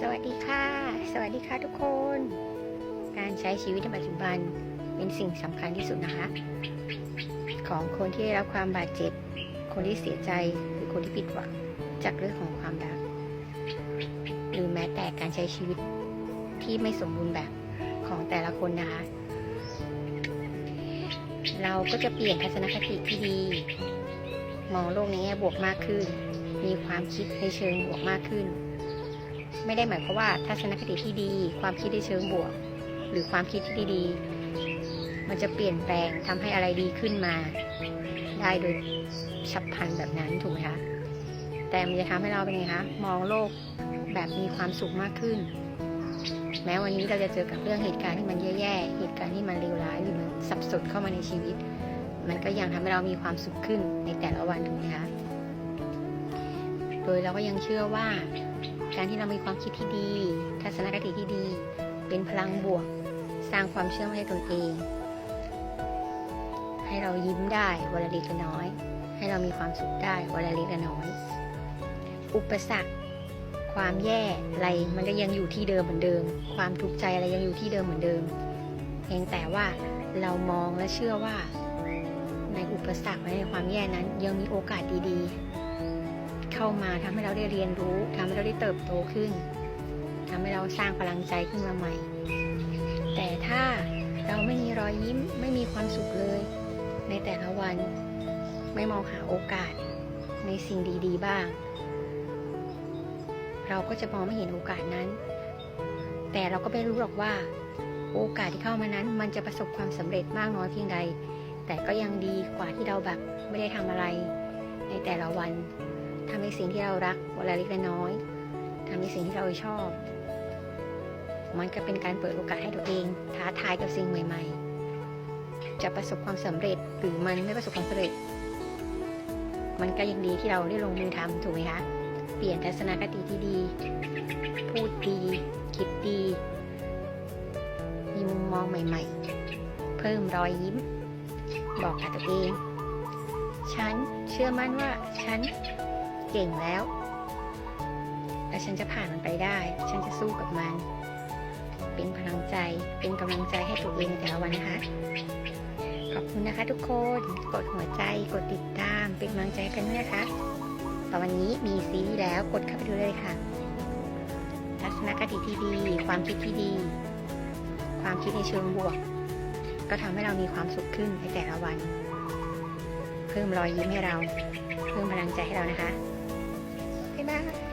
สวัสดีค่ะ สวัสดีค่ะทุกคน การใช้ชีวิตในปัจจุบันเป็นสิ่งสำคัญที่สุดนะคะ ของคนที่ได้รับความบาดเจ็บ คนที่เสียใจหรือคนที่ผิดหวังจากเรื่องของความรัก หรือแม้แต่การใช้ชีวิตที่ไม่สมบูรณ์แบบของแต่ละคนนะคะ เราก็จะเปลี่ยนทัศนคติที่ดี มองโลกในแง่บวกมากขึ้น มีความคิดในเชิงบวกมากขึ้น ไม่ได้หมายความว่าทัศนคติที่ดี ความคิดในเชิงบวก หรือความคิดที่ดีๆ มันจะเปลี่ยนแปลงทำให้อะไรดีขึ้นมา ได้โดยฉับพลันแบบนั้นถูกไหมคะแต่มันจะทำให้เราเป็นไงคะมองโลกแบบมีความสุขมากขึ้น แม้วันนี้เราจะเจอกับเรื่องเหตุการณ์ที่มันแย่ๆเหตุการณ์ที่มันเลวร้ายหรือมันสับสนเข้ามาในชีวิต มันก็ยังทำให้เรามีความสุขขึ้นในแต่ละวันถูกไหมคะโดยเราก็ยังเชื่อว่า การที่เรามีความคิดที่ดี ทัศนคติที่ดี เป็นพลังบวก สร้างความเชื่อมั่นให้ตนเอง ให้เรายิ้มได้วันละเล็กน้อย ให้เรามีความสุขได้วันละเล็กน้อย อุปสรรค ความแย่อะไรมันก็ยังอยู่ที่เดิมเหมือนเดิม ความทุกข์ใจอะไรยังอยู่ที่เดิมเหมือนเดิม เพียงแต่ว่าเรามองและเชื่อว่าในอุปสรรคและในความแย่นั้นยังมีโอกาสดีๆ เข้ามาทำให้เราได้เรียนรู้ทำให้เราได้เติบโตขึ้นทำให้เราสร้างพลังใจขึ้นมาใหม่ แต่ถ้าเราไม่มีรอยยิ้มไม่มีความสุขเลย ในแต่ละวันไม่มองหาโอกาสในสิ่งดี ๆ บ้าง เราก็จะมองไม่เห็นโอกาสนั้น แต่เราก็ไม่รู้หรอกว่า โอกาสที่เข้ามานั้น มันจะประสบความสำเร็จมากน้อยเพียงใด แต่ก็ยังดีกว่าที่เราแบบไม่ได้ทำอะไรในแต่ละวัน ทำในสิ่งที่เรารักวันละเล็กละน้อยทำในสิ่งที่เราชอบ มันก็เป็นการเปิดโอกาสให้ตัวเอง ท้าทายกับสิ่งใหม่ ๆ จะประสบความสำเร็จหรือมันไม่ประสบความสำเร็จ มันก็ยังดีที่เราได้ลงมือทำถูกไหมคะ เปลี่ยนทัศนคติที่ดี พูดดี คิดดี มีมุมมองใหม่ ๆ เพิ่มรอยยิ้ม บอกกับตัวเอง ฉันเชื่อมั่นว่าฉัน เก่งแล้วและฉันจะผ่านมันไปได้ ฉันจะสู้กับมัน เป็นพลังใจ เป็นกำลังใจให้ตัวเองแต่ละวันนะคะ ขอบคุณนะคะทุกคน กดหัวใจ กดติดตาม เป็นกำลังใจกันด้วยนะคะตอนวันนี้มีซีรีส์แล้วกดเข้าไปดูเลยค่ะ ทัศนคติที่ดี ความคิดที่ดี ความคิดในเชิงบวก ก็ทำให้เรามีความสุขขึ้นในแต่ละวัน เพิ่มรอยยิ้มให้เราเพิ่มพลังใจให้เรานะคะ มาก